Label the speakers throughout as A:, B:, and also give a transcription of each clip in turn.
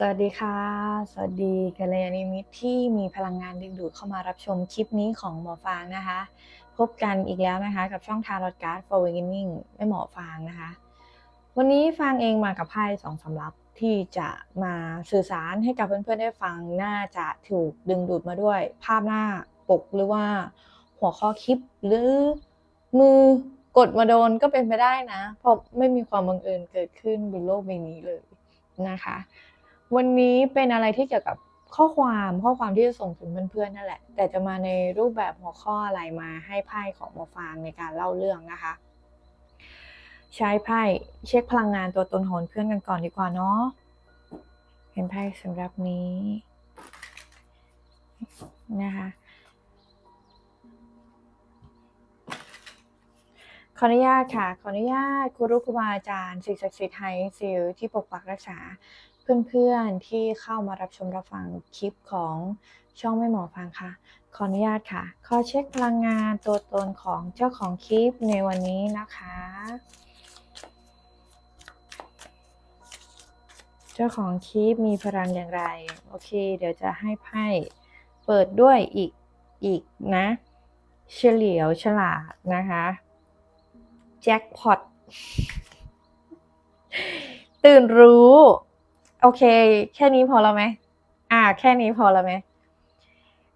A: สวัสดีค่ะ สวัสดีกัลยาณมิตรที่มีพลังงานดึงดูดเข้ามารับชมคลิปนี้ของหมอฟางนะคะ พบกันอีกแล้วนะคะ กับช่องทารอดการ์ด for awakening ไม่หมอฟางนะคะ วันนี้ฟางเองมากับไพ่สองสำรับที่จะมาสื่อสารให้กับเพื่อนๆได้ฟังน่าจะถูกดึงดูดมาด้วย ภาพหน้าปกหรือว่าหัวข้อคลิปหรือมือกดมาโดนก็เป็นไปได้นะ เพราะไม่มีความบังเอิญเกิดขึ้นบนโลกใบนี้เลยนะคะ วันนี้เป็นอะไรที่เกี่ยวกับข้อความข้อความที่จะส่งถึงเพื่อนๆนั่นแหละ แต่จะมาในรูปแบบหัวข้ออะไรมาให้ไพ่ของหมอฟางในการเล่าเรื่องนะคะ ใช้ไพ่เช็คพลังงานตัวตนของเพื่อนกันก่อนดีกว่าเนาะเป็นไพ่สำหรับนี้นะคะขออนุญาตค่ะ ขออนุญาตครูรุครูบาอาจารย์สิ่งศักดิ์สิทธิ์ไทยซิลที่ปกปักรักษา เพื่อนๆที่เข้ามารับชมรับฟังคลิปของช่องไม่หมอฟังค่ะ ขออนุญาตค่ะ ขอเช็คพลังงานตัวตนของเจ้าของคลิปในวันนี้นะคะ เจ้าของคลิปมีพลังอย่างไร โอเค เดี๋ยวจะให้ไพ่เปิดด้วยอีกอีกนะ เฉลียวฉลาดนะคะ แจ็คพอตตื่นรู้ โอเค แค่นี้พอแล้วไหมอ่า แค่นี้พอแล้วไหม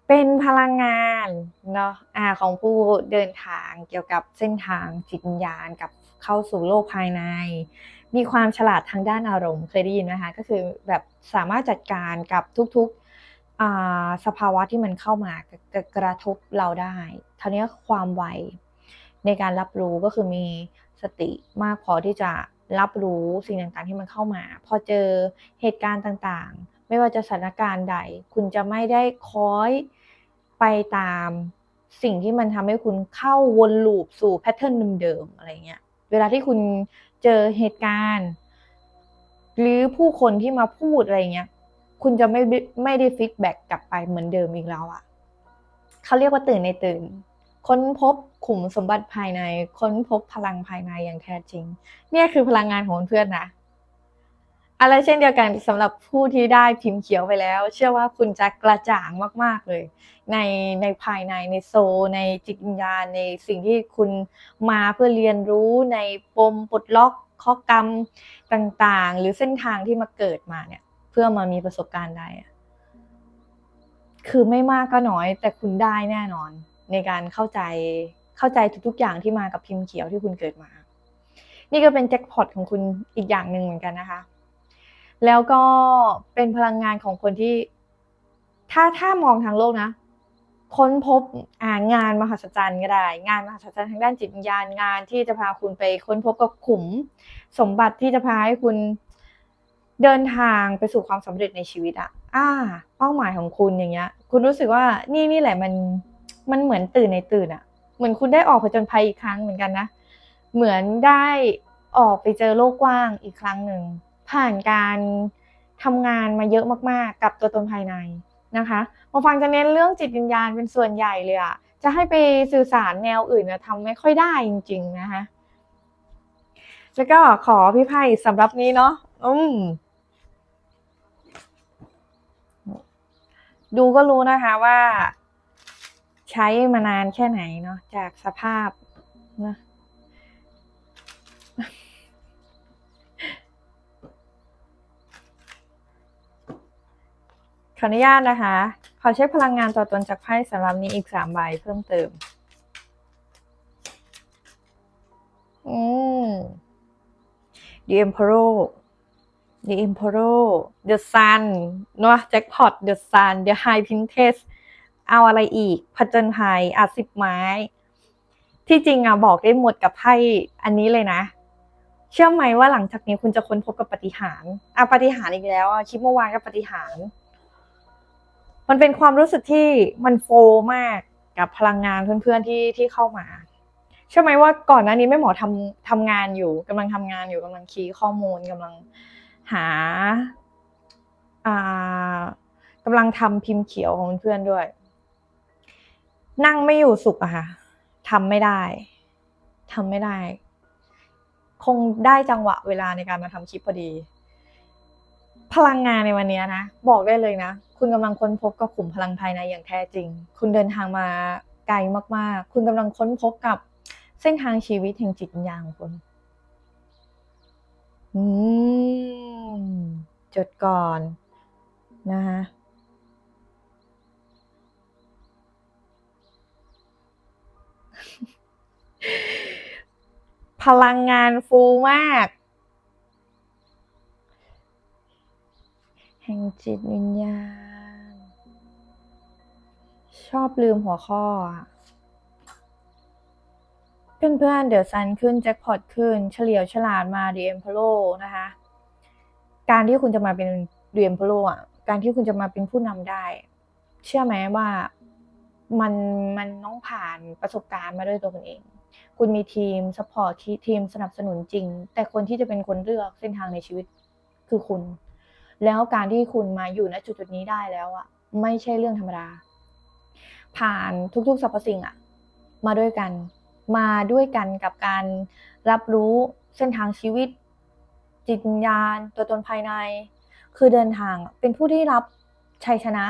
A: เป็นพลังงานเนาะอ่าของผู้เดินทางเกี่ยวกับเส้นทางจิตวิญญาณกับเข้าสู่โลกภายใน มีความฉลาดทางด้านอารมณ์เคยได้ยินนะคะก็คือแบบสามารถจัดการกับทุกๆอ่าสภาวะที่มันเข้ามากระกระทบเราได้ทีนี้ความไวในการรับรู้ก็คือมีสติมากพอที่จะ รับรู้สิ่งต่างๆที่มันเข้ามา พอเจอเหตุการณ์ต่างๆ ไม่ว่าจะสถานการณ์ใด คุณจะไม่ได้คอยไปตามสิ่งที่มันทำให้คุณเข้าวนลูปสู่แพทเทิร์นเดิมๆอะไรเงี้ย เวลาที่คุณเจอเหตุการณ์ หรือผู้คนที่มาพูดอะไรเงี้ย คุณจะไม่ไม่ได้ฟีดแบ็กกลับไปเหมือนเดิมอีกแล้วอะ่ะเขาเรียกว่าตื่นในตื่น ค้นพบขุมสมบัติภายใน ค้นพบพลังภายในอย่างแท้จริง เนี่ยคือพลังงานของเพื่อนนะ อะไรเช่นเดียวกันสำหรับผู้ที่ได้พิมพ์เขียวไปแล้ว เชื่อว่าคุณจะกระจ่างมาก ๆเลย ในในภายในในโซ ในจิตวิญญาณในสิ่งที่คุณมาเพื่อเรียนรู้ในปมปลดล็อกข้อกรรมต่างๆ หรือเส้นทางที่มาเกิดมาเนี่ย เพื่อมามีประสบการณ์ใดอะคือไม่มากก็น้อยแต่คุณได้แน่นอน ในการเข้าใจเข้าใจทุก ๆ อย่างที่มากับพิมพ์เขียวที่คุณเกิดมา นี่ก็เป็นแจ็คพอตของคุณอีกอย่างหนึ่งเหมือนกันนะคะ แล้วก็เป็นพลังงานของคนที่ ถ้าถ้ามองทางโลกนะค้นพบอ่างานมหัศจรรย์ก็ได้ งานมหัศจรรย์ทางด้านจิตวิญญาณงานที่จะพาคุณไปค้นพบกับขุม สมบัติที่จะพาให้คุณเดินทางไปสู่ความสำเร็จในชีวิตอะอ่า เป้าหมายของคุณอย่างเงี้ย คุณรู้สึกว่านี่นี่แหละมัน มันเหมือนตื่นในตื่นอะเหมือนคุณได้ออกผจญภัยอีกครั้งเหมือนกันนะ เหมือนได้ออกไปเจอโลกกว้างอีกครั้งหนึ่ง ผ่านการทำงานมาเยอะมากๆ กับตัวตนภายในนะคะมาฟังจะเน้นเรื่องจิตวิญญาณเป็นส่วนใหญ่เลยอะจะให้ไปสื่อสารแนวอื่นนะทำไม่ค่อยได้จริง ๆนะคะ แล้วก็ขอพี่ไพ่สำหรับนี้เนาะอืมดูก็รู้นะคะว่า ใช้มานานแค่ไหนเนาะจากสภาพนะขออนุญาตนะคะ ขอเช็คพลังงานตัวตนจากไพ่สำหรับนี้อีกสามใบเพิ่มเติม อืม The Emperor The Emperor The Sun เนาะ Jackpot The Sun The High Princess เอาอะไรอีก ผจญภัยอะสิบไม้ ที่จริงอะบอกได้หมดกับไพ่อันนี้เลยนะ เชื่อไหมว่าหลังจากนี้คุณจะค้นพบกับปฏิหารอะปฏิหารอีกแล้วอะคลิปเมื่อวานก็ปฏิหาร มันเป็นความรู้สึกที่มันโฟมากกับพลังงานเพื่อนๆที่ที่เข้ามาเชื่อไหมว่าก่อนหน้านี้แม่หมอทำทำงานอยู่กำลังทำงานอยู่กำลังคีย์ข้อมูลกำลังหาอ่ากำลังทำพิมพ์เขียวของเพื่อนด้วย นั่งไม่อยู่สุขอะค่ะทำไม่ได้ทำไม่ได้ คงได้จังหวะเวลาในการมาทำคลิปพอดี พลังงานในวันนี้นะ บอกได้เลยนะ คุณกำลังค้นพบกับขุมพลังภายในอย่างแท้จริง คุณเดินทางมาไกลมากๆ คุณกำลังค้นพบกับเส้นทางชีวิตแห่งจิตวิญญาณของคุณอืมจดก่อนนะคะ พลังงานฟูมาก แห่งจิตวิญญาณ ชอบลืมหัวข้อ เพื่อนๆ เดี๋ยวซันขึ้น แจ็คพอตขึ้น เฉลียวฉลาดมาดีเอ็มพโลนะคะ การที่คุณจะมาเป็นเดียมพโลอะ การที่คุณจะมาเป็นผู้นำได้ เชื่อไหมว่า มันมันต้องผ่านประสบการณ์มาด้วยตัวคุณเอง คุณมีทีมสปอร์ตทีมสนับสนุนจริง แต่คนที่จะเป็นคนเลือกเส้นทางในชีวิตคือคุณ แล้วการที่คุณมาอยู่ณจุดจุดนี้ได้แล้วอะไม่ใช่เรื่องธรรมดา ผ่านทุกๆสรรพสิ่งอะมาด้วยกัน มาด้วยกันกับการรับรู้เส้นทางชีวิต จิตวิญญาณ ตัวตนภายใน คือเดินทางเป็นผู้ที่รับชัยชนะ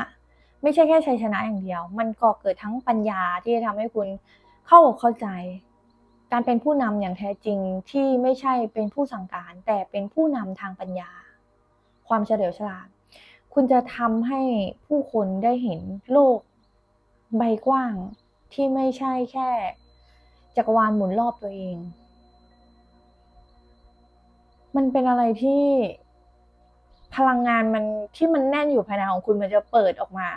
A: ไม่ใช่แค่ชัยชนะอย่างเดียว มันก่อเกิดทั้งปัญญาที่จะทำให้คุณเข้าอกเข้าใจ การเป็นผู้นำอย่างแท้จริงที่ไม่ใช่เป็นผู้สั่งการ แต่เป็นผู้นำทางปัญญา ความเฉลียวฉลาด คุณจะทำให้ผู้คนได้เห็นโลกใบกว้างที่ไม่ใช่แค่ จักรวาลหมุนรอบตัวเอง มันเป็นอะไรที่ พลังงานมันที่มันแน่นอยู่ภายในของคุณมันจะเปิดออกมา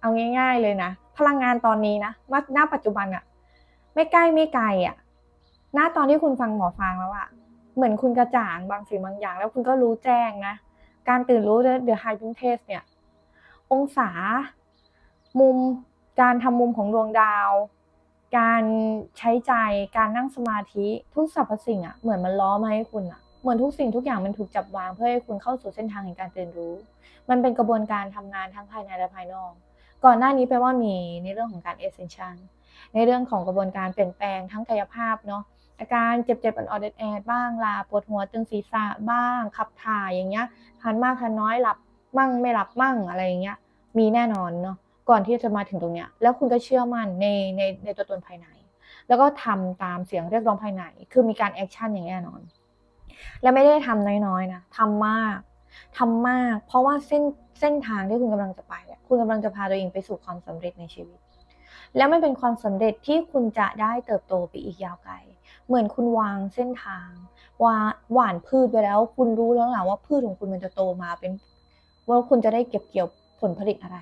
A: เอาง่าย ๆ เลยนะ พลังงานตอนนี้นะณณปัจจุบันอะไม่ใกล้ไม่ไกลอะณตอนที่คุณฟังหมอฟังแล้วอะเหมือนคุณกระจ่างบางสิ่งบางอย่าง แล้วคุณก็รู้แจ้งนะการตื่นรู้เดือะไฮพิงเทสเนี่ย องศา มุมการทำมุมของดวงดาว การใช้ใจ การนั่งสมาธิ ทุกสรรพสิ่งอะเหมือนมันล้อมาให้คุณอะ เหมือนทุกสิ่งทุกอย่างมันถูกจับวางเพื่อให้คุณเข้าสู่เส้นทางแห่งการเรียนรู้ มันเป็นกระบวนการทำงานทั้งภายในและภายนอก ก่อนหน้านี้แปลว่ามีในเรื่องของการ ascension ในเรื่องของกระบวนการเปลี่ยนแปลงทั้งกายภาพเนาะอาการเจ็บๆอ่อนๆแอดบ้างลาปวดหัวตึงศีรษะบ้างขับถ่ายอย่างเงี้ยทานมากทานน้อยหลับมั่งไม่หลับมั่งอะไรอย่างเงี้ยมีแน่นอนเนาะก่อนที่จะมาถึงตรงเนี้ยแล้วคุณก็เชื่อมั่นในในในตัวตนภายใน แล้วก็ทำตามเสียงเรียกร้องภายใน คือมีการแอคชั่นอย่างแน่นอน และไม่ได้ทำน้อยๆนะทำมากทำมาก เพราะว่าเส้นเส้นทางที่คุณกำลังจะไปอะคุณกำลังจะพาตัวเองไปสู่ความสำเร็จในชีวิต แล้วไม่เป็นความสำเร็จที่คุณจะได้เติบโตไปอีกยาวไกล เหมือนคุณวางเส้นทางวาหว่านพืชไปแล้ว คุณรู้แล้วแหละว่าพืชของคุณมันจะโตมาเป็น ว่าคุณจะได้เก็บเกี่ยวผลผลิตอะไร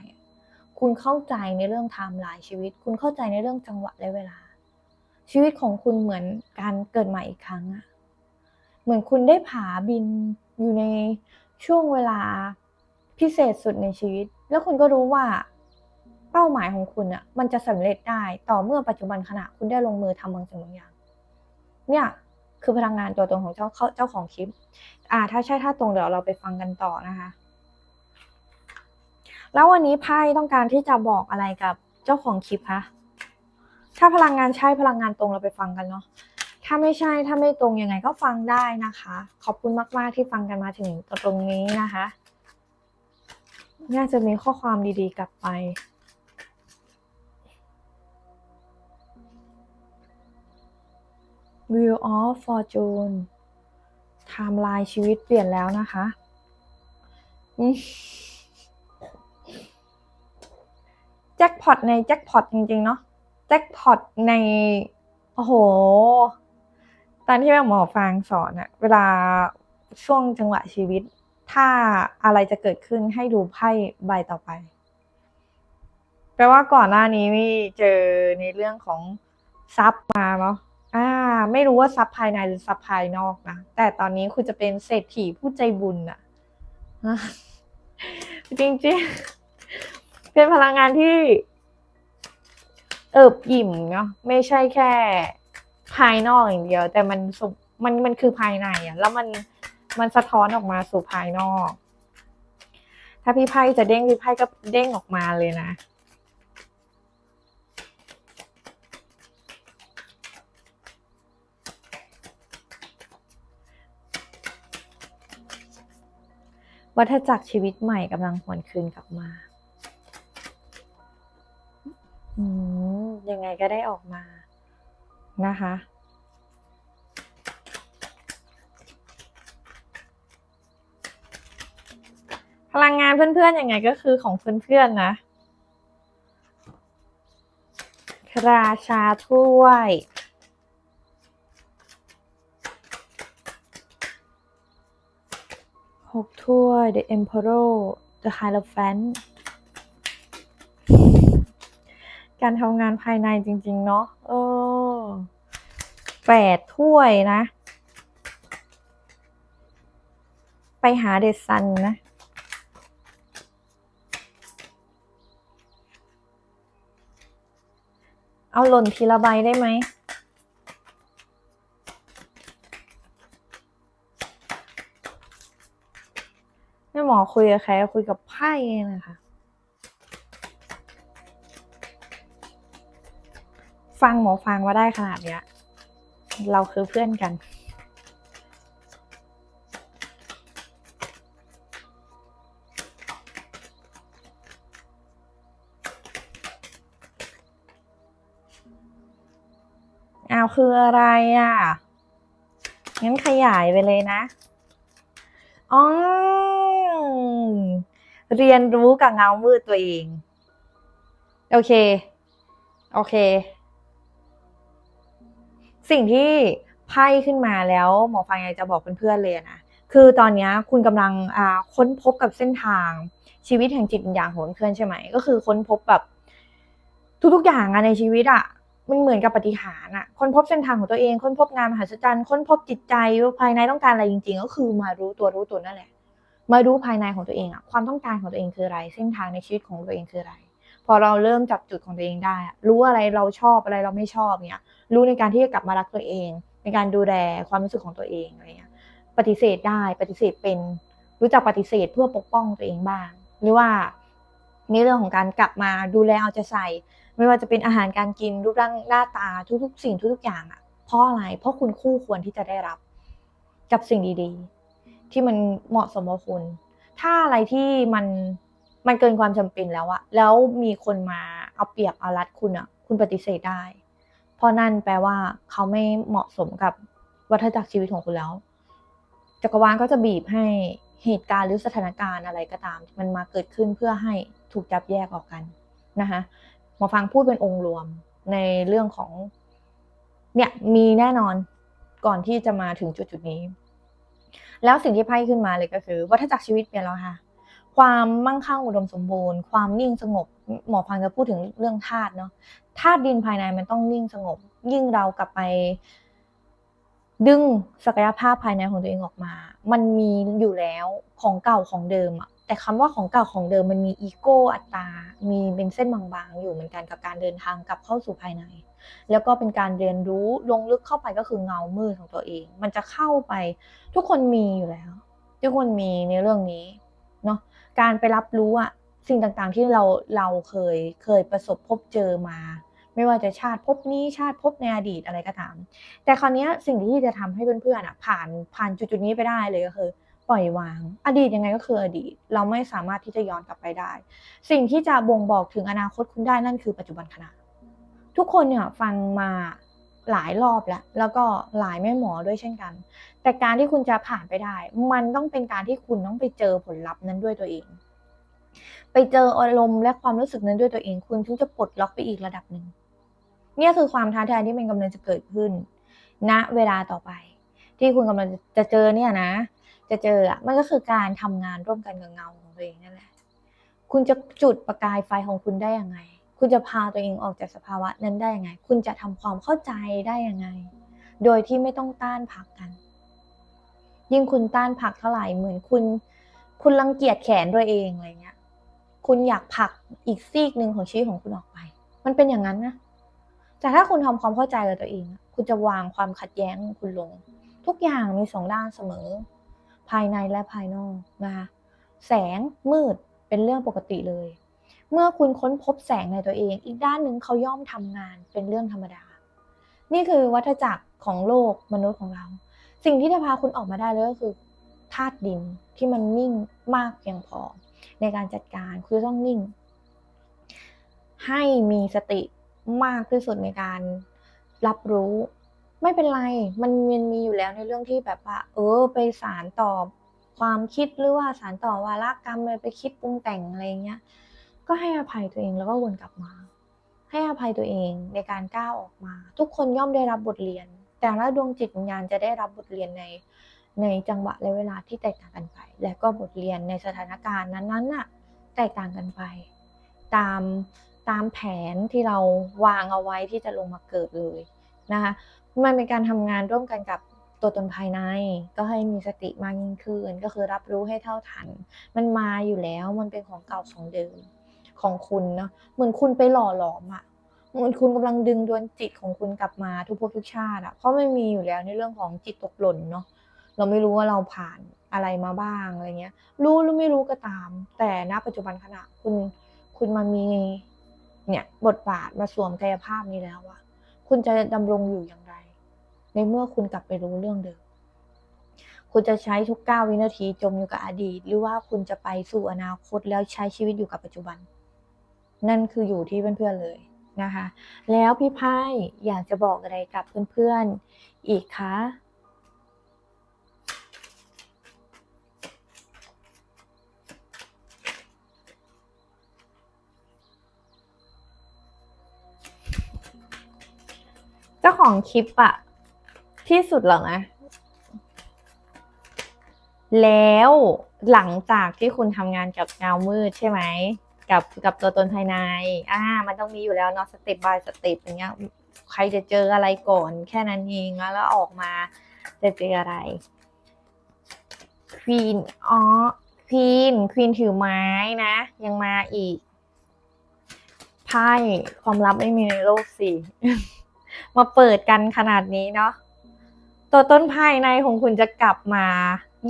A: คุณเข้าใจในเรื่องไทม์ไลน์ชีวิต คุณเข้าใจในเรื่องจังหวะและเวลา ชีวิตของคุณเหมือนการเกิดใหม่อีกครั้งอะ เหมือนคุณได้ผาบินอยู่ในช่วงเวลาพิเศษสุดในชีวิต แล้วคุณก็รู้ว่าเป้าหมายของคุณอะมันจะสำเร็จได้ต่อเมื่อปัจจุบันขณะคุณได้ลงมือทำบางสิ่งบางอย่าง เนี่ยคือพลังงานตัวตนของเจ้าเจ้าของคลิป อ่า ถ้าใช่ถ้าตรงเดี๋ยวเราไปฟังกันต่อนะคะ แล้ววันนี้ไพ่ต้องการที่จะบอกอะไรกับเจ้าของคลิปคะถ้าพลังงานใช่พลังงานตรงเราไปฟังกันเนาะ ถ้าไม่ใช่ถ้าไม่ตรงยังไงก็ฟังได้นะคะ ขอบคุณมากๆที่ฟังกันมาถึงตรงนี้นะคะ น่าจะมีข้อความดีๆ กลับไป Wheel of Fortune ไทม์ไลน์ชีวิตเปลี่ยนแล้วนะคะ แจ็คพอตในแจ็คพอตจริง ๆ เนาะแจ็คพอตใน โอ้โห ตอนที่แม่หมอฟางสอนอะเวลาช่วงจังหวะชีวิต ถ้าอะไรจะเกิดขึ้นให้ดูไพ่ใบต่อไป แปลว่าก่อนหน้านี้มีเจอในเรื่องของทรัพย์มาเนาะอ่า ไม่รู้ว่าทรัพย์ภายในหรือทรัพย์ภายนอกนะแต่ตอนนี้คุณจะเป็นเศรษฐีผู้ใจบุญอะอะจริงๆเป็นพลังงานที่เอิบอิ่มเนาะไม่ใช่แค่ ภายนอกอย่างเดียว แต่มันสมันมันคือภายในอะแล้วมันมันสะท้อนออกมาสู่ภายนอก ถ้าพี่ไพ่จะเด้งพี่ไพ่ก็เด้งออกมาเลยนะวัฏจักรชีวิตใหม่กำลังหวนคืนกลับมาอืมยังไงก็ได้ออกมา นะคะ พลังงานเพื่อนๆยังไงก็คือของเพื่อนๆนะราชาถ้วย หกถ้วย The Emperor The Hierophant การทำงานภายในจริง ๆ เนาะเออแปดถ้วยนะ ไปหาเดซันนะเอาหล่นทีละใบได้ไหมแม่หมอคุยกับใครคุยกับไพ่เองนะคะ ฟังหมอฟังว่าได้ขนาดเนี้ย เราคือเพื่อนกัน เอาคืออะไรอะ งั้นขยายไปเลยนะ อ๋อ เรียนรู้กับเงามืดตัวเอง โอเค โอเค สิ่งที่ไพ่ขึ้นมาแล้วหมอฟังอยากจะบอกเพื่อนๆเลยนะคือตอนนี้คุณกำลังค้นพบกับเส้นทางชีวิตแห่งจิตวิญญาณของเพื่อนใช่ไหมก็คือค้นพบแบบทุกๆอย่างในชีวิตอะมันเหมือนกับปฏิหารอะค้นพบเส้นทางของตัวเอง ค้นพบงานมหัศจรรย์ ค้นพบจิตใจว่าภายในต้องการอะไรจริง ๆ ก็คือมารู้ตัวรู้ตัวนั่นแหละ มารู้ภายในของตัวเองอะความต้องการของตัวเองคืออะไร เส้นทางในชีวิตของตัวเองคืออะไร พอเราเริ่มจับจุดของตัวเองได้ รู้อะไรเราชอบอะไรเราไม่ชอบเนี่ย รู้ในการที่จะกลับมารักตัวเอง ในการดูแลความรู้สึกของตัวเองอะไรเงี้ยปฏิเสธได้ปฏิเสธเป็น รู้จักปฏิเสธเพื่อปกป้องตัวเองบ้าง หรือว่าในเรื่องของการกลับมาดูแลเอาใจใส่ ไม่ว่าจะเป็นอาหารการกินรูปร่างหน้าตาทุกๆ สิ่งทุกๆอย่างอะเพราะอะไร เพราะคุณคู่ควรที่จะได้รับกับสิ่งดีๆ ที่มันเหมาะสมกับคุณ ถ้าอะไรที่มัน มันเกินความจำเป็นแล้วอะแล้วมีคนมาเอาเปรียบเอารัดคุณอะคุณปฏิเสธได้ เพราะนั่นแปลว่าเขาไม่เหมาะสมกับวัฏจักรชีวิตของคุณแล้ว จักรวาลก็จะบีบให้เหตุการณ์หรือสถานการณ์อะไรก็ตาม มันมาเกิดขึ้นเพื่อให้ถูกจับแยกออกกันนะคะหมอฟังพูดเป็นองค์รวมในเรื่องของ เนี่ยมีแน่นอนก่อนที่จะมาถึงจุดจุดนี้ แล้วสิ่งที่ไพ่ขึ้นมาเลยก็คือวัฏจักรชีวิตเปลี่ยนแล้วค่ะ ความมั่งคั่งอุดมสมบูรณ์ ความนิ่งสงบ หมอฟังจะพูดถึงเรื่องธาตุเนาะธาตุดินภายในมันต้องนิ่งสงบ ยิ่งเรากลับไป ดึงศักยภาพภายในของตัวเองออกมา มันมีอยู่แล้วของเก่าของเดิมอะแต่คำว่าของเก่าของเดิมมันมีอีโก้อัตตามีเป็นเส้นบางๆ อยู่เหมือนกันกับการเดินทางกลับเข้าสู่ภายใน แล้วก็เป็นการเรียนรู้ลงลึกเข้าไปก็คือเงามืดของตัวเอง มันจะเข้าไปทุกคนมีอยู่แล้ว ทุกคนมีในเรื่องนี้ การไปรับรู้อะสิ่งต่างๆที่เราเราเคยเคยประสบพบเจอมา ไม่ว่าจะชาติภพนี้ชาติภพในอดีตอะไรก็ตาม แต่คราวนี้สิ่งที่จะทำให้เพื่อนๆอะผ่านผ่านจุดๆนี้ไปได้เลยก็คือปล่อยวาง อดีตยังไงก็คืออดีต เราไม่สามารถที่จะย้อนกลับไปได้ สิ่งที่จะบ่งบอกถึงอนาคตคุณได้นั่นคือปัจจุบันขณะ ทุกคนเนี่ยฟังมา หลายรอบแล้ว แล้วก็หลายแม่หมอด้วยเช่นกัน แต่การที่คุณจะผ่านไปได้ มันต้องเป็นการที่คุณต้องไปเจอผลลัพธ์นั้นด้วยตัวเอง ไปเจออารมณ์และความรู้สึกนั้นด้วยตัวเอง คุณถึงจะปลดล็อกไปอีกระดับหนึ่งนี่คือความท้าทายที่มันกำลังจะเกิดขึ้นณเวลาต่อไป ที่คุณกำลังจะเจอเนี่ยนะ จะเจออะมันก็คือการทำงานร่วมกันกับเงาของตัวเองนั่นแหละ คุณจะจุดประกายไฟของคุณได้ยังไง คุณจะพาตัวเองออกจากสภาวะนั้นได้ยังไง คุณจะทำความเข้าใจได้ยังไง โดยที่ไม่ต้องต้านผักกัน ยิ่งคุณต้านผักเท่าไหร่เหมือนคุณ คุณรังเกียจแขนตัวเองอะไรเงี้ย คุณอยากผักอีกซีกหนึ่งของชีวิตของคุณออกไป มันเป็นอย่างนั้นนะ แต่ถ้าคุณทำความเข้าใจกับตัวเอง คุณจะวางความขัดแย้งคุณลง ทุกอย่างมีสองด้านเสมอ ภายในและภายนอกนะคะ แสงมืดเป็นเรื่องปกติเลย เมื่อคุณค้นพบแสงในตัวเอง อีกด้านหนึ่งเขาย่อมทำงานเป็นเรื่องธรรมดา นี่คือวัฏจักรของโลกมนุษย์ของเรา สิ่งที่จะพาคุณออกมาได้เลยก็คือธาตุดินที่มันนิ่งมากเพียงพอ ในการจัดการคือต้องนิ่ง ให้มีสติมากที่สุดในการรับรู้ไม่เป็นไร มันมันมีอยู่แล้วในเรื่องที่แบบว่า เออ ไปสารต่อความคิดหรือว่าสารต่อวาระกรรมไปคิดปรุงแต่งอะไรเงี้ย ก็ให้อภัยตัวเองแล้วก็วนกลับมา ให้อภัยตัวเองในการก้าวออกมา ทุกคนย่อมได้รับบทเรียน แต่ละดวงจิตวิญญาณจะได้รับบทเรียนในในจังหวะและเวลาที่แตกต่างกันไป และก็บทเรียนในสถานการณ์นั้นๆน่ะแตกต่างกันไป ตามตามแผนที่เราวางเอาไว้ที่จะลงมาเกิดเลยนะคะมันเป็นการทำงานร่วมกันกับตัวตนภายในก็ให้มีสติมากยิ่งขึ้นก็คือรับรู้ให้เท่าทัน มันมาอยู่แล้วมันเป็นของเก่าของเดิม ของคุณเนาะเหมือนคุณไปหล่อหลอมอะเหมือนคุณกำลังดึงดวงจิตของคุณกลับมาทุกภพทุกชาติอะเพราะไมันมีอยู่แล้วในเรื่องของจิตตกหล่นเนาะเราไม่รู้ว่าเราผ่านอะไรมาบ้างอะไรเงี้ย รู้หรือไม่รู้ก็ตาม แต่ณปัจจุบันขณะคุณคุณมามีเนี่ยบทบาทมาสวมกายภาพนี้แล้วอะคุณจะดำรงอยู่อย่างไร ในเมื่อคุณกลับไปรู้เรื่องเดิมคุณจะใช้ทุกเก้าวินาทีจมอยู่กับอดีต หรือว่าคุณจะไปสู่อนาคตแล้วใช้ชีวิตอยู่กับปัจจุบัน นั่นคืออยู่ที่เพื่อนๆเลยนะคะ แล้วพี่ไพ่อยากจะบอกอะไรกับเพื่อนๆอีกคะเจ้าของคลิปอะที่สุดแล้วนะแล้วหลังจากที่คุณทำงานกับเงามืดใช่ไหม กับกับตัวตนภายใน อ่า มันต้องมีอยู่แล้วเนาะสเต็ปบายสเต็ปอย่างเงี้ย ใครจะเจออะไรก่อนแค่นั้นเองแล้วออกมาจะเจออะไรควีนอ๋อควีนควีนถือไม้นะ ยังมาอีกไพ่ความลับไม่มีในโลกสิมาเปิดกันขนาดนี้เนาะตัวต้นภายในของคุณจะกลับมา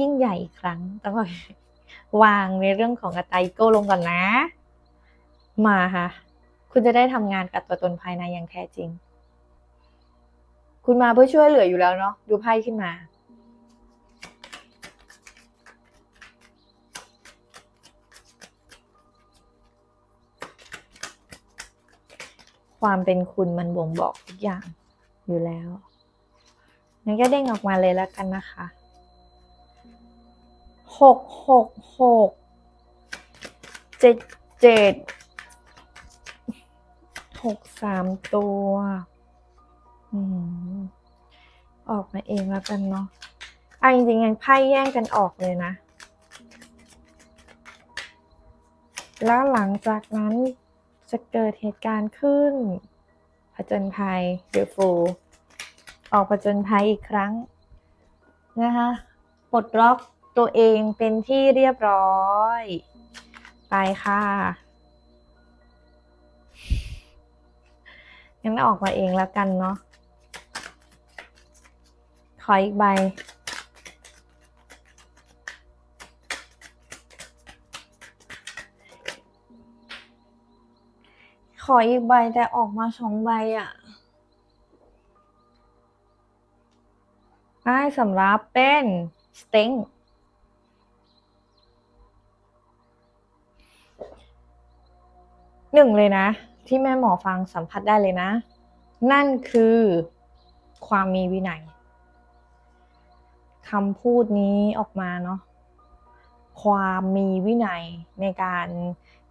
A: ยิ่งใหญ่อีกครั้งต้องวางในเรื่องของกระไตโก้ลงก่อนนะ มาค่ะ คุณจะได้ทำงานกับตัวตนภายในอย่างแท้จริง คุณมาเพื่อช่วยเหลืออยู่แล้วเนาะดูไพ่ขึ้นมา ความเป็นคุณมันบ่งบอกทุกอย่างอยู่แล้วงั้นก็เด้งออกมาเลยแล้วกันนะคะหกหกหกเจ็ดเจ็ด หกสามตัวออกมาเองแล้วกันเนาะอะจริงๆยังไพ่แย่งกันออกเลยนะ แล้วหลังจากนั้นจะเกิดเหตุการณ์ขึ้นผจญภัยเดอฟูออกผจญภัยอีกครั้งนะคะปลดล็อกตัวเองเป็นที่เรียบร้อย ไปค่ะ งั้นออกมาเองแล้วกันเนาะ ขออีกใบ ขออีกใบแต่ออกมาสองใบอะ่ะได้สำรับเป็นสเต็งหนึ่งเลยนะ ที่แม่หมอฟังสัมผัสได้เลยนะ นั่นคือความมีวินัยคำพูดนี้ออกมาเนาะความมีวินัยในการ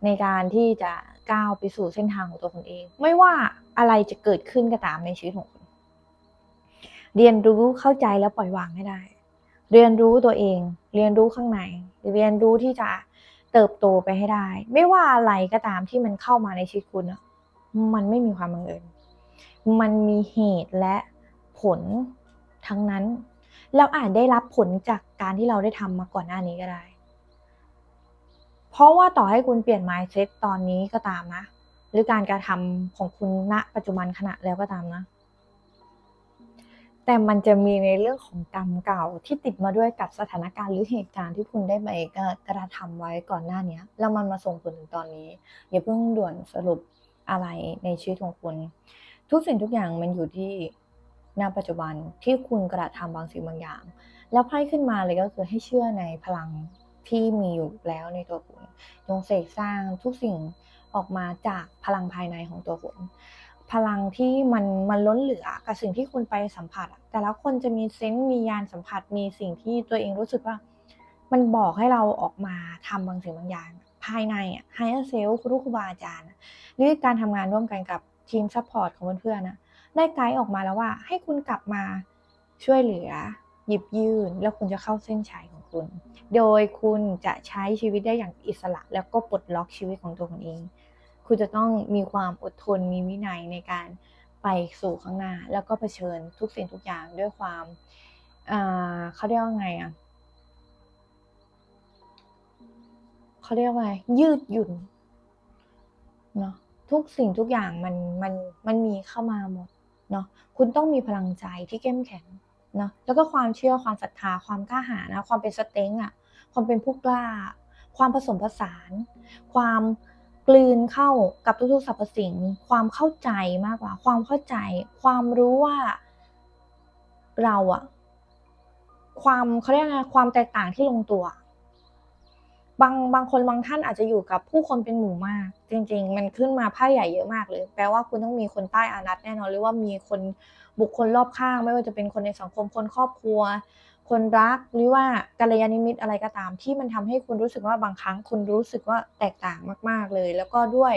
A: ในการที่จะก้าวไปสู่เส้นทางของตัวคุณเอง ไม่ว่าอะไรจะเกิดขึ้นก็ตามในชีวิตของคุณเรียนรู้เข้าใจแล้วปล่อยวางให้ได้ เรียนรู้ตัวเอง เรียนรู้ข้างในเรียนรู้ที่จะเติบโตไปให้ได้ ไม่ว่าอะไรก็ตามที่มันเข้ามาในชีวิตคุณอะ มันไม่มีความบังเอิญ มันมีเหตุและผลทั้งนั้นเราอาจได้รับผลจากการที่เราได้ทำมาก่อนหน้านี้ก็ได้ เพราะว่าต่อให้คุณเปลี่ยน mindset ตอนนี้ก็ตามนะ หรือการกระทำของคุณณปัจจุบันขณะแล้วก็ตามนะ แต่มันจะมีในเรื่องของกรรมเก่าที่ติดมาด้วยกับสถานการณ์หรือเหตุการณ์ที่คุณได้ไปกระทำไว้ก่อนหน้านี้แล้วมันมาส่งผลถึงตอนนี้ อย่าเพิ่งด่วนสรุป อะไรในชีวิตของคุณ ทุกสิ่งทุกอย่างมันอยู่ที่ณปัจจุบันที่คุณกระทำบางสิ่งบางอย่าง แล้วไพ่ขึ้นมาเลยก็คือให้เชื่อในพลังที่มีอยู่แล้วในตัวคุณจงเสกสร้างทุกสิ่งออกมาจากพลังภายในของตัวคุณพลังที่มันมันล้นเหลือกับสิ่งที่คุณไปสัมผัส แต่ละคนจะมีเซนส์มียานสัมผัสมีสิ่งที่ตัวเองรู้สึกว่า มันบอกให้เราออกมาทำบางสิ่งบางอย่าง ภายในอะไฮเออร์เซลครูครูบาอาจารย์ หรือการทำงานร่วมกันกับทีมซัพพอร์ตของเพื่อนๆนะได้ไกด์ออกมาแล้วว่า ให้คุณกลับมาช่วยเหลือ หยิบยื่น แล้วคุณจะเข้าเส้นชัยของคุณ โดยคุณจะใช้ชีวิตได้อย่างอิสระ แล้วก็ปลดล็อกชีวิตของตัวคุณเอง คุณจะต้องมีความอดทนมีวินัยในการไปสู่ข้างหน้า แล้วก็เผชิญทุกสิ่งทุกอย่างด้วยความอ่าเขาเรียกว่าไงอะ เขาเรียกว่าไงยืดหยุ่นเนาะทุกสิ่งทุกอย่างมันมันมันมีเข้ามาหมดเนาะคุณต้องมีพลังใจที่เข้มแข็งเนาะแล้วก็ความเชื่อความศรัทธาความกล้าหาญนะความเป็นสเต็งอะความเป็นผู้กล้า ความผสมผสาน ความกลืนเข้ากับทุกๆสรรพสิ่ง ความเข้าใจมากกว่า ความเข้าใจ ความรู้ว่าเราอะความเขาเรียกไงความแตกต่างที่ลงตัว บางบางคนบางท่านอาจจะอยู่กับผู้คนเป็นหมู่มาก จริง ๆ มันขึ้นมาไพ่ใหญ่เยอะมากเลย แปลว่าคุณต้องมีคนใต้อานัตแน่นอนหรือว่ามีคนบุคคลรอบข้าง ไม่ว่าจะเป็นคนในสังคมคนครอบครัว คนรักหรือว่ากัลยาณมิตรอะไรก็ตาม ที่มันทำให้คุณรู้สึกว่าบางครั้งคุณรู้สึกว่าแตกต่างมาก ๆเลย แล้วก็ด้วย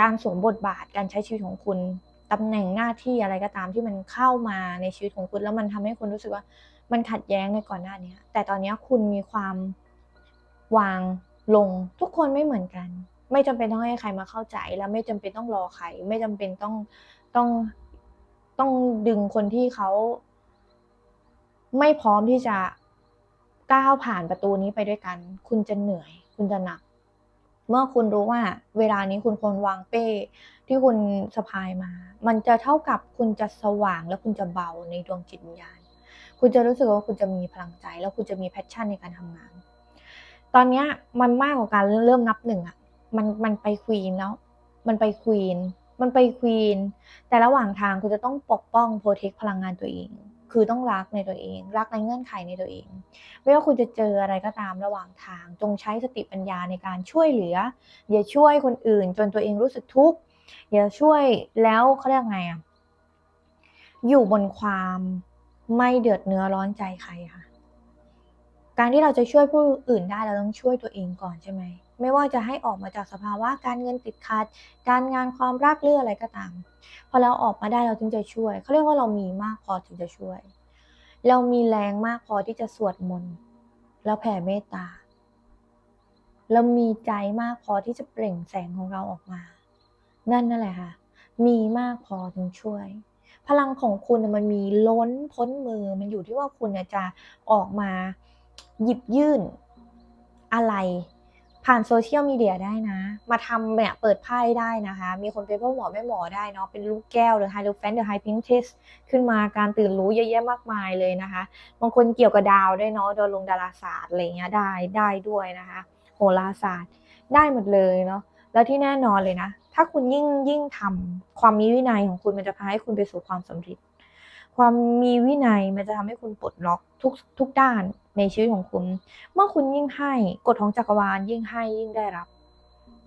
A: การสวมบทบาทการใช้ชีวิตของคุณตำแหน่งหน้าที่อะไรก็ตามที่มันเข้ามาในชีวิตของคุณ แล้วมันทำให้คุณรู้สึกว่ามันขัดแย้งในก่อนหน้านี้แต่ตอนนี้คุณมีความ วางลงทุกคนไม่เหมือนกัน ไม่จำเป็นต้องให้ใครมาเข้าใจ แล้วไม่จำเป็นต้องรอใคร ไม่จำเป็นต้องต้องต้องดึงคนที่เขาไม่พร้อมที่จะก้าวผ่านประตูนี้ไปด้วยกัน คุณจะเหนื่อย คุณจะหนัก เมื่อคุณรู้ว่า เวลานี้คุณควรวางเป้ ที่คุณสะพายมา มันจะเท่ากับคุณจะสว่างและคุณจะเบาในดวงจิตวิญญาณ คุณจะรู้สึกว่าคุณจะมีพลังใจ แล้วคุณจะมีแพชชั่นในการทำงาน ตอนนี้มันมากกว่าการเริ่มนับหนึ่งอะมันมันไปควีนแล้ว มันไปควีน มันไปควีน แต่ระหว่างทางคุณจะต้องปกป้องโปรเทคพลังงานตัวเอง คือต้องรักในตัวเอง รักในเงื่อนไขในตัวเอง ไม่ว่าคุณจะเจออะไรก็ตามระหว่างทาง จงใช้สติปัญญาในการช่วยเหลือ อย่าช่วยคนอื่น จนตัวเองรู้สึกทุกข์ อย่าช่วยแล้วเขาเรียกไงอะอยู่บนความไม่เดือดเนื้อร้อนใจใครค่ะ การที่เราจะช่วยผู้อื่นได้เราต้องช่วยตัวเองก่อนใช่ไหม ไม่ว่าจะให้ออกมาจากสภาวะการเงินติดขัด การงานความรักเรื่องอะไรก็ตาม พอเราออกมาได้เราจึงจะช่วย เขาเรียกว่าเรามีมากพอถึงจะช่วย เรามีแรงมากพอที่จะสวดมนต์แล้วแผ่เมตตา เรามีใจมากพอที่จะเปล่งแสงของเราออกมา นั่นนั่นแหละค่ะ มีมากพอถึงช่วยพลังของคุณมันมีล้นพ้นมือ มันอยู่ที่ว่าคุณจะออกมา หยิบยื่น อะไร ผ่านโซเชียลมีเดียได้นะ มาทำเนี่ยเปิดไพ่ได้นะคะ มีคนเป็นพ่อหมอแม่หมอได้เนาะเป็นลูกแก้วหรือไฮโลแฟนหรือไฮพิงเทสขึ้นมาการตื่นรู้เยอะแยะมากมายเลยนะคะบางคนเกี่ยวกับดาวด้วยเนาะดาวลงดาราศาสตร์อะไรเงี้ยได้ได้ด้วยนะคะโหราศาสตร์ได้หมดเลยเนาะแล้วที่แน่นอนเลยนะ ถ้าคุณยิ่งยิ่งทำความมีวินัยของคุณมันจะพาให้คุณไปสู่ความสำเร็จ ความมีวินัยมันจะทำให้คุณปลดล็อกทุกทุกด้านในชีวิตของคุณ เมื่อคุณยิ่งให้กฎของจักรวาลยิ่งให้ยิ่งได้รับ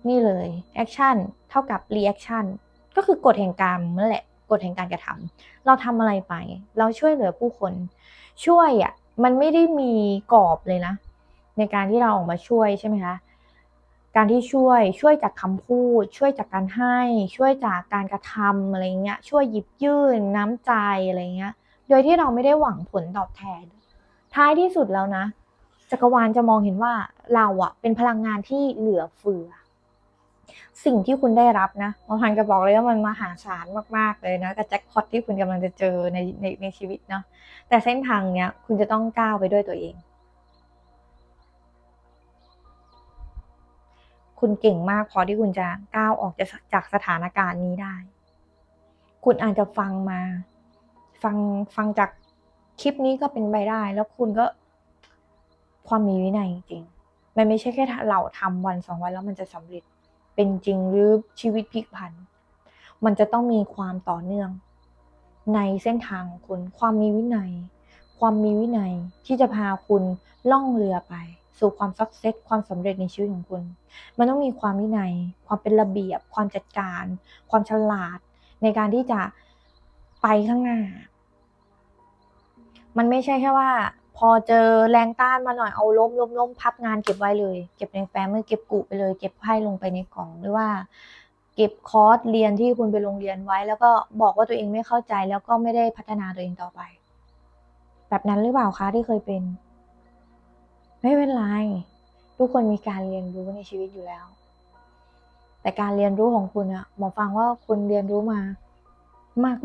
A: นี่เลยแอคชั่นเท่ากับรีแอคชั่นก็คือกฎแห่งกรรมนั่นแหละกฎแห่งการกระทำเราทำอะไรไป เราช่วยเหลือผู้คน ช่วยอะมันไม่ได้มีกรอบเลยนะ ในการที่เราออกมาช่วยใช่ไหมคะ การที่ช่วยช่วยจากคำพูด ช่วยจากการให้ ช่วยจากการกระทำอะไรเงี้ยช่วยหยิบยื่นน้ำใจอะไรเงี้ย โดยที่เราไม่ได้หวังผลตอบแทน ท้ายที่สุดแล้วนะ จักรวาลจะมองเห็นว่าเราอะเป็นพลังงานที่เหลือเฟือ สิ่งที่คุณได้รับนะหมอพันจะบอกเลยว่ามันมหาศาลมากๆเลยนะกับแจ็คพอตที่คุณกำลังจะเจอในในในชีวิตเนาะแต่เส้นทางเนี้ยคุณจะต้องก้าวไปด้วยตัวเอง คุณเก่งมากพอที่คุณจะก้าวออกจากสถานการณ์นี้ได้ คุณอาจจะฟังมา ฟังฟังจากคลิปนี้ก็เป็นไปได้ แล้วคุณก็ความมีวินัยจริงมันไม่ใช่แค่เราทำวันสองวันแล้วมันจะสำเร็จเป็นจริงหรือชีวิตพลิกผัน มันจะต้องมีความต่อเนื่อง ในเส้นทางของคุณความมีวินัย ความมีวินัยที่จะพาคุณล่องเรือไป สู่ความสักเซสความสำเร็จในชีวิตของคุณ มันต้องมีความวินัย ความเป็นระเบียบ ความจัดการ ความฉลาด ในการที่จะไปข้างหน้า มันไม่ใช่แค่ว่า พอเจอแรงต้านมาหน่อยเอาล้มล้มล้มพับงานเก็บไว้เลย เก็บในแฟ้มเก็บกุไปเลย เก็บไพ่ลงไปในกล่องหรือว่าเก็บคอร์สเรียนที่คุณไปโรงเรียนไว้ แล้วก็บอกว่าตัวเองไม่เข้าใจแล้วก็ไม่ได้พัฒนาตัวเองต่อไป แบบนั้นหรือเปล่าคะที่เคยเป็น ไม่เป็นไรทุกคนมีการเรียนรู้ในชีวิตอยู่แล้ว แต่การเรียนรู้ของคุณอะหมอฟังว่าคุณเรียนรู้มา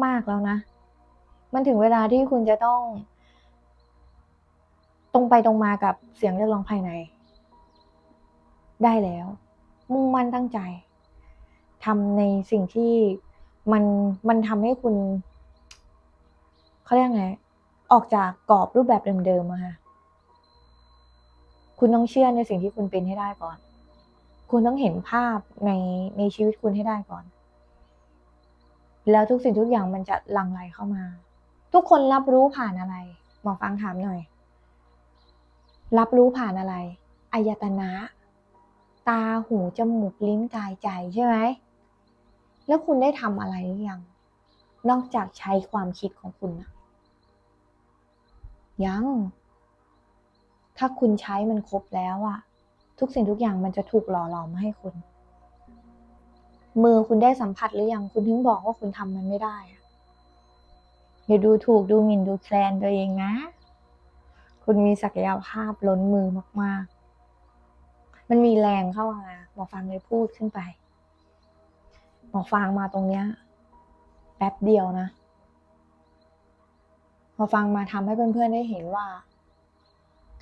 A: มากๆแล้วนะ มันถึงเวลาที่คุณจะต้อง ตรงไปตรงมากับเสียงเรียกร้องภายใน ได้แล้ว มุ่งมั่นตั้งใจทำในสิ่งที่มันมันทำให้คุณเขาเรียกไง ออกจากกรอบรูปแบบเดิมๆอะค่ะ คุณต้องเชื่อในสิ่งที่คุณเป็นให้ได้ก่อน คุณต้องเห็นภาพในในชีวิตคุณให้ได้ก่อน แล้วทุกสิ่งทุกอย่างมันจะหลั่งไหลเข้ามา ทุกคนรับรู้ผ่านอะไร หมอฟังถามหน่อย รับรู้ผ่านอะไร อายตนะ ตา หู จมูก ลิ้น กาย ใจใช่ไหม แล้วคุณได้ทำอะไรหรือยัง นอกจากใช้ความคิดของคุณนะยัง ถ้าคุณใช้มันครบแล้วอะทุกสิ่งทุกอย่างมันจะถูกหล่อหลอมมาให้คุณ มือคุณได้สัมผัสหรือยังคุณถึงบอกว่าคุณทำมันไม่ได้อะอย่าดูถูกดูหมิ่นดูแคลนตัวเองนะ คุณมีศักยภาพล้นมือมาก ๆ มันมีแรงเข้ามาหมอฟังเลยพูดขึ้นไปหมอฟังมาตรงเนี้ยแป๊บเดียวนะหมอฟังมาทำให้เพื่อนๆได้เห็นว่า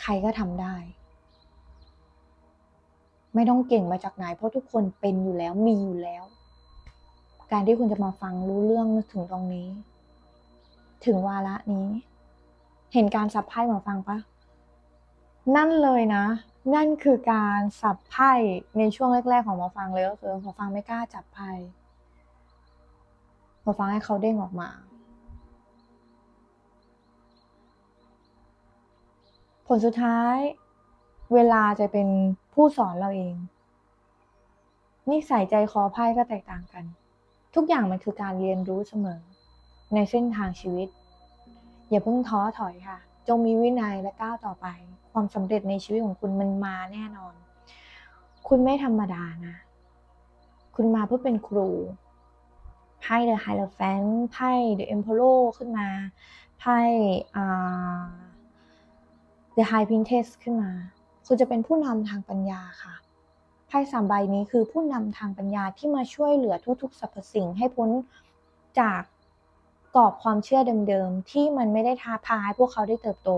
A: ใครก็ทำได้ ไม่ต้องเก่งมาจากไหน เพราะทุกคนเป็นอยู่แล้วมีอยู่แล้ว การที่คุณจะมาฟังรู้เรื่องถึงตรงนี้ ถึงวาระนี้ เห็นการสับไพ่หมอฟังปะนั่นเลยนะ นั่นคือการสับไพ่ในช่วงแรกๆของหมอฟังเลยก็คือหมอฟังไม่กล้าจับไพ่หมอฟังให้เขาเด้งออกมา ผลสุดท้ายเวลาจะเป็นผู้สอนเราเอง นิสัยใจคอไพ่ก็แตกต่างกัน ทุกอย่างมันคือการเรียนรู้เสมอ ในเส้นทางชีวิต อย่าเพิ่งท้อถอยค่ะ จงมีวินัยและก้าวต่อไป ความสำเร็จในชีวิตของคุณมันมาแน่นอน คุณไม่ธรรมดานะ คุณมาเพื่อเป็นครูไพ่ The Hierophant ไพ่ The Emperor ขึ้นมาไพ่อ่า The High Priestess ขึ้นมา คุณจะเป็นผู้นำทางปัญญาค่ะ ไพ่สามใบนี้คือผู้นำทางปัญญาที่มาช่วยเหลือทุกๆสรรพสิ่งให้พ้นจากกรอบความเชื่อเดิมๆ ที่มันไม่ได้ท้าพาให้พวกเขาได้เติบโต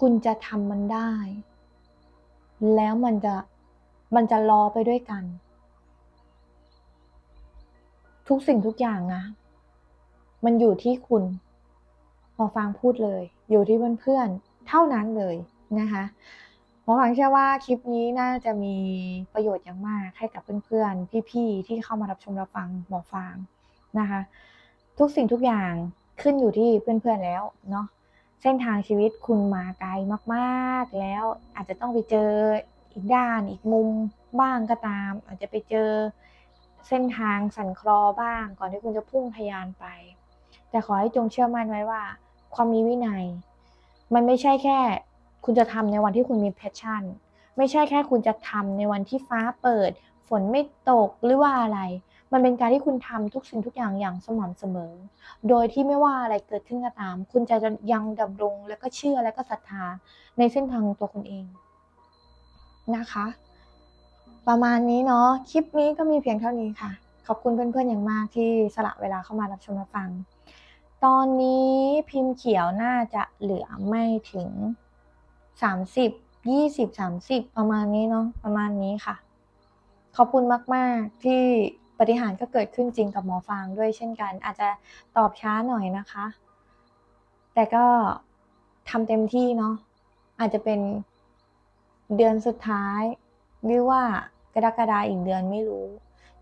A: คุณจะทำมันได้ แล้วมันจะมันจะรอไปด้วยกัน ทุกสิ่งทุกอย่างนะ มันอยู่ที่คุณ หมอฟังพูดเลย อยู่ที่เพื่อนๆเท่านั้นเลยนะคะหมอฟังเชื่อว่าคลิปนี้น่าจะมีประโยชน์อย่างมากให้กับเพื่อนๆ พี่ๆ ที่เข้ามารับชมรับฟังหมอฟังนะคะ ทุกสิ่งทุกอย่างขึ้นอยู่ที่เพื่อนๆแล้วเนาะเส้นทางชีวิตคุณมาไกลมากๆ แล้วอาจจะต้องไปเจออีกด้านอีกมุมบ้างก็ตาม อาจจะไปเจอเส้นทางสั่นคลอบ้าง ก่อนที่คุณจะพุ่งทะยานไป แต่ขอให้จงเชื่อมั่นไว้ว่า ความมีวินัย มันไม่ใช่แค่ คุณจะทำในวันที่คุณมีแพชชั่น ไม่ใช่แค่คุณจะทำในวันที่ฟ้าเปิด ฝนไม่ตกหรือว่าอะไร มันเป็นการที่คุณทำทุกสิ่งทุกอย่างอย่างสม่ำเสมอ โดยที่ไม่ว่าอะไรเกิดขึ้นก็ตาม คุณจะยังดำรงและก็เชื่อและก็ศรัทธาในเส้นทางของตัวคุณเองนะคะ ประมาณนี้เนาะคลิปนี้ก็มีเพียงเท่านี้ค่ะ ขอบคุณเพื่อนๆอย่างมากที่สละเวลาเข้ามารับชมรับฟัง ตอนนี้พิมพ์เขียวน่าจะเหลือไม่ถึง 30 20 30 ประมาณนี้เนาะประมาณนี้ค่ะ ขอบคุณมาก ๆ ที่ปฏิหารก็เกิดขึ้นจริงกับหมอฟางด้วยเช่นกัน อาจจะตอบช้าหน่อยนะคะ แต่ก็ทำเต็มที่เนาะอาจจะเป็นเดือนสุดท้าย หรือว่ากรกฎาอีกเดือนไม่รู้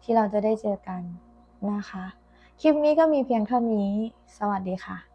A: ที่เราจะได้เจอกันนะคะ คลิปนี้ก็มีเพียงเท่านี้ สวัสดีค่ะ